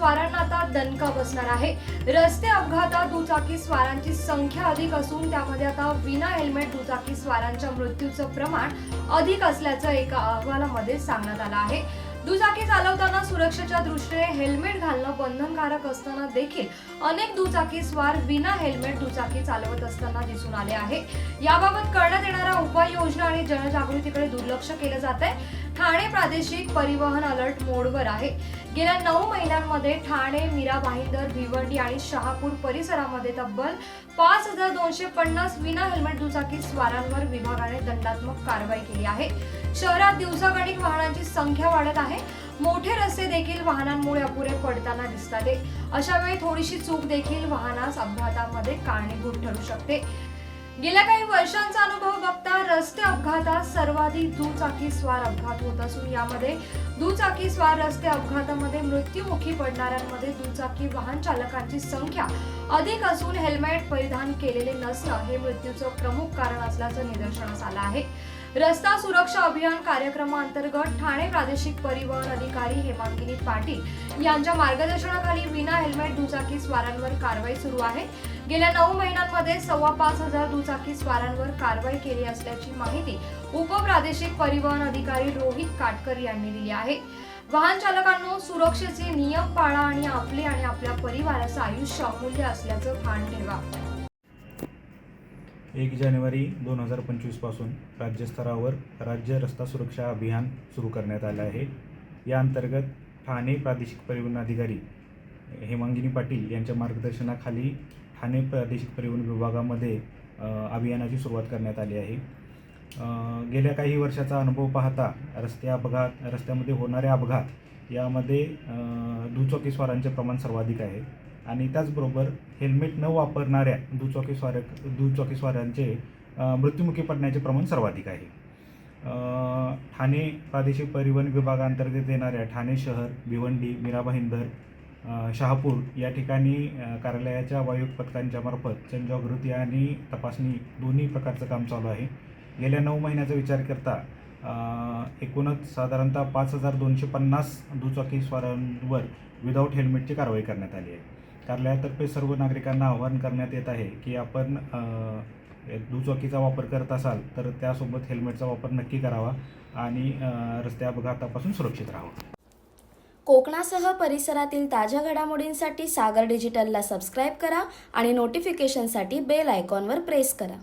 स्वारांना आता दणका बसणार आहे. रस्ते अपघातात दुचाकी स्वारांची संख्या अधिक असून त्यामध्ये आता विना हेल्मेट दुचाकी स्वारांच्या मृत्यूचं प्रमाण अधिक असल्याचं एका अहवालामध्ये सांगण्यात आलं आहे. दुचाकी चालवताना सुरक्षेच्या दृष्टीने हेल्मेट घालणं बंधनकारक असताना देखील अनेक दुचाकी स्वार विना हेल्मेट दुचाकी चालवत असताना दिसून आले आहे. याबाबत करण्यात येणाऱ्या उपाययोजना आणि जनजागृतीकडे दुर्लक्ष केलं जात आहे ठाणे प्रादेशिक परिवहन अलर्ट मोडवर आहे. गेल्या नऊ महिन्यांमध्ये ठाणे मीरा भाईंदर भिवंडी आणि शहापूर परिसरामध्ये तब्बल पाच हजार दोनशे पन्नास विना हेल्मेट दुचाकी स्वारांवर विभागाने दंडात्मक कारवाई केली आहे. शहरात दिवसागणिक वाहनांची संख्या वाढत आहे. मोठे रस्ते देखील वाहनांमुळे अपुरे पडताना दिसतात. आहे. अशा वेळी थोडीशी चूक देखील वाहनास अपघातामध्ये कारणीभूत ठरू शकते. गेल्या काही वर्षांचा अनुभव बघता रस्ते अपघातात सर्वाधिक दुचाकी स्वार अपघात होत असून यामध्ये दुचाकी स्वार रस्ते अपघातामध्ये मृत्युमुखी पडणाऱ्यांमध्ये दुचाकी वाहन चालकांची संख्या अधिक असून हेल्मेट परिधान केलेले नसणं हे मृत्यूचं प्रमुख कारण असल्याचं निदर्शनास आलं आहे. रस्ता सुरक्षा अभियान कार्यक्रमाअंतर्गत ठाणे प्रादेशिक परिवहन अधिकारी हेमांगिनी पाटील यांच्या मार्गदर्शनाखाली विना हेल्मेट दुचाकी स्वारांवर कारवाई सुरू आहे. गेल्या नऊ महिन्यांमध्ये सव्वा पाच हजार दुचाकी स्वारांवर कारवाई केली असल्याची माहिती उपप्रादेशिक परिवहन अधिकारी रोहित काटकर यांनी दिली आहे. वाहन चालकांनो सुरक्षेचे नियम पाळा आणि आपले आणि आपल्या परिवाराचं आयुष्य अमूल्य असल्याचं भान ठेवा. एक जानेवारी दोन हजार पंचवीसपासून राज्यस्तरावर राज्य रस्ता सुरक्षा अभियान सुरू करण्यात आलं आहे. या अंतर्गत ठाणे प्रादेशिक परिवहन अधिकारी हेमांगिनी पाटील यांच्या मार्गदर्शनाखाली ठाणे प्रादेशिक परिवहन विभागामध्ये अभियानाची सुरुवात करण्यात आली आहे. गेल्या काही वर्षाचा अनुभव पाहता रस्ते अपघात रस्त्यामध्ये होणारे अपघात यामध्ये दुचाकीस्वारांचे प्रमाण सर्वाधिक आहे. आणि त्याचबरोबर हेल्मेट न वापरणाऱ्या दुचाकी स्वार दुचाकी स्वारांचे मृत्युमुखी पडण्याचे प्रमाण सर्वाधिक आहे. ठाणे प्रादेशिक परिवहन विभागांतर्गत येणाऱ्या ठाणे शहर भिवंडी मीरा भाईंदर शहापूर या ठिकाणी कार्यालयाच्या वायू पथकांच्या मार्फत जनजागृती आणि तपासणी दोन्ही प्रकारचं काम चालू आहे. गेल्या नऊ महिन्याचा विचार करता एकूणच साधारणतः पाच हजार दोनशे पन्नास दुचाकी स्वारांवर विदाऊट हेल्मेटची कारवाई करण्यात आली आहे. कार्यालयातर्फे सर्व नागरिकांना आवाहन करण्यात येत आहे की आपण दुचाकीचा वापर करत असाल तर त्यासोबत हेल्मेटचा वापर नक्की करावा आणि रस्ते अपघातापासून सुरक्षित राहावं. कोकणासह परिसरातील ताज्या घडामोडींसाठी सागर डिजिटलला सबस्क्राईब करा आणि नोटिफिकेशनसाठी बेल आयकॉनवर प्रेस करा.